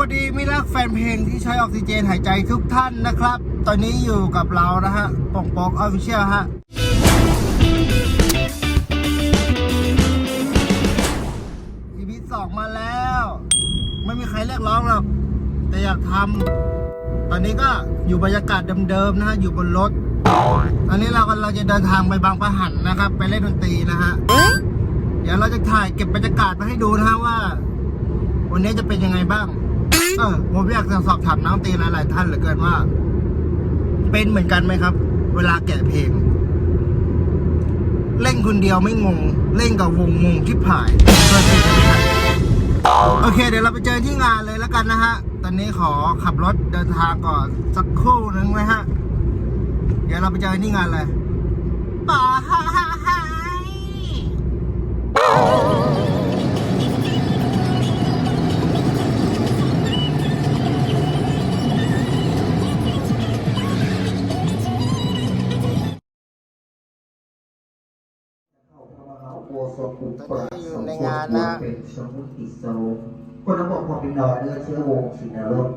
วัสดีมิรักแฟนเพลงที่ใช้ออกซิเจนหายใจทุกท่านนะครับ ตอนนี้อยู่กับเรานะฮะปองปองออฟฟิเชียลฮะ EP สองมาแล้ว ไม่มีใครเรียกร้องหรอก แต่อยากทำตอนนี้ก็อยู่บรรยากาศเดิมๆนะฮะ อยู่บนรถตอนนี้เรากำลังจะเดินทางไปบางปะหันนะครับ ไปเล่นดนตรีนะฮะ เดี๋ยวเราจะถ่ายเก็บบรรยากาศมาให้ดูนะฮะว่า วันนี้จะเป็นยังไงบ้าง ออผมอยากจะสอบถามน้องตีหลายๆท่านเหลือเกินว่า เป็นเหมือนกันไหมครับ เวลาแกะเพลง เล่นคนเดียวไม่งง เล่นกับวงงงที่ผายเคยเป็นโอเค เดี๋ยวเราไปเจอที่งานเลยแล้วกันนะฮะ ตอนนี้ขอขับรถเดินทางก่อนสักครู่นึงนะฮะ เดี๋ยวเราไปเจอที่งานเลยป่าฮ่า ตอนนี้อยู่ในงานนะเป็นสมุติโซคนระบบความเป็นดอเนื้อเชื้อวงชินรส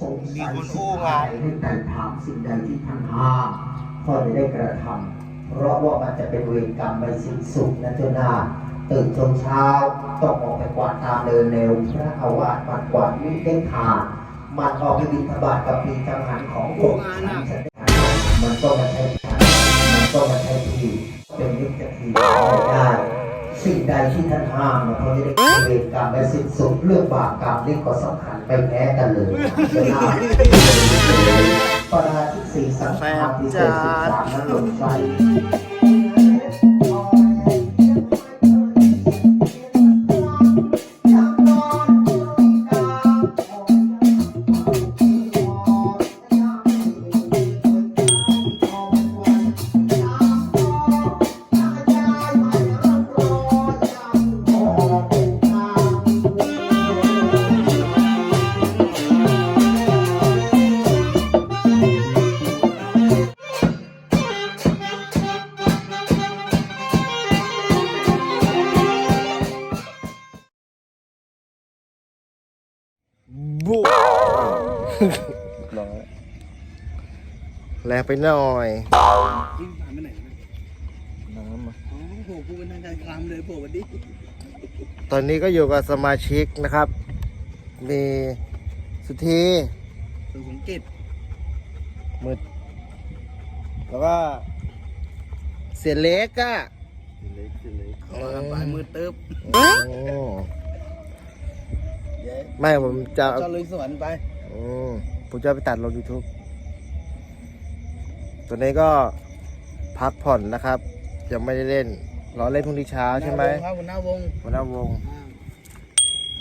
สงสัยสิ่งใดให้ไต่ถามสิ่งใดที่ท่านห้ามข้อได้กระทำเพราะว่ามันจะเป็นเวรกรรมไม่สิ้นสุดนะเจ้าหน้าตื่นจนเช้าต้องออกไปกวาดตามเดินแนวพระอาวาสปัดกวาดวิ่งเล่นขาดมันออกไปบินทบาทกับปีจังหันของพวกฉันฉันได้มันก็มาใช้ฉันมันก็มาใช้ที่เป็นนิจทีไม่ได้ สิ่งใดที่ท่านห้ามนะเขาจะได้เวรกรรมและสิ้นสุดเรื่องบาปกรรมนี่ก็สำคัญไปแพ้กันเลยจะน่าปาราชิกสีสังขารที่เศษสิบสามนั้นลงใจ แรงไปหน่อยวิ่งผ่านไปไหนนะน้ำอะอ๋อโหกูเป็นทางการคลังเลยโผล่วันนี้ตอนนี้ก็อยู่กับสมาชิกนะครับ มีสุธีสุสงเกตมืดแล้วก็เสียเล็กอะเล็กเล็กปลายมือเติบโอ้เย้ไม่ผมจะเจ้าลุยสวนไปอืมผมจะเอาไปตัดลง YouTube ตัวนี้ก็พักผ่อนนะครับ ยังไม่ได้เล่น รอเล่นพรุ่งนี้เช้าใช่ไหมครับหัวหน้าวงหัวหน้าวง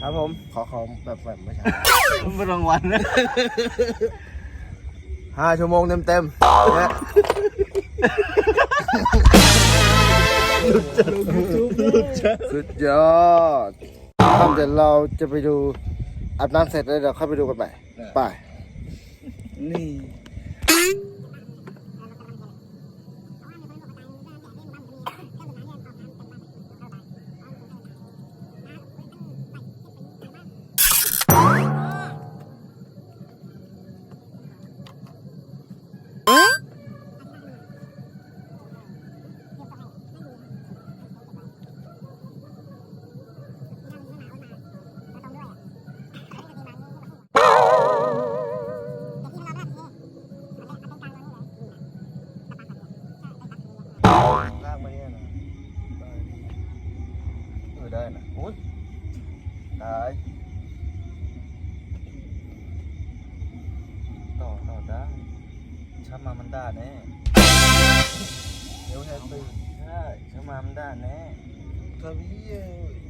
ครับผม ขอขอแบบแบบไม่ใช่เป็นรางวัลนะห้าชั่วโมงเต็มเต็มๆเนี่ยสุดยอดครับเดี๋ยวเราจะไปดูอาบน้ำเสร็จแล้วเดี๋ยวเข้าไปดูกันใหม่ไปนี่ ช้ามามันได้แน่เดี๋ยวแฮปปี้ใช่ช้ามามันได้แน่ทวีเอ้ย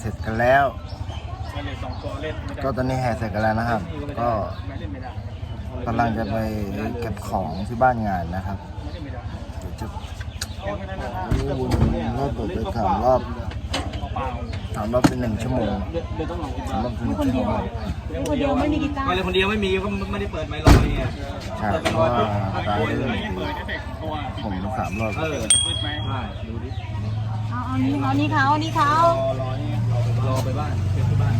เสร็จกันแล้ว ก็ตอนนี้แห่เสร็จกันแล้วนะครับ ก็กำลังจะไปเก็บของที่บ้านงานนะครับเดี๋ยวจะโอ้รอบเปิดไปสามรอบสามรอบเป็นหนึ่งชั่วโมงสามรอบเป็นหนึ่งชั่วโมงคนเดียวไม่มีกีตาร์มาเลยคนเดียวไม่มีก็ไม่ได้เปิดไมค์ลอยไงใช่เพราะว่าตายผมสามรอบเออใช่ดูดิ เอาเอานี้เอานี้เขาเอานี้เขารอรอนี่รอไปบ้านเก็บที่บ้าน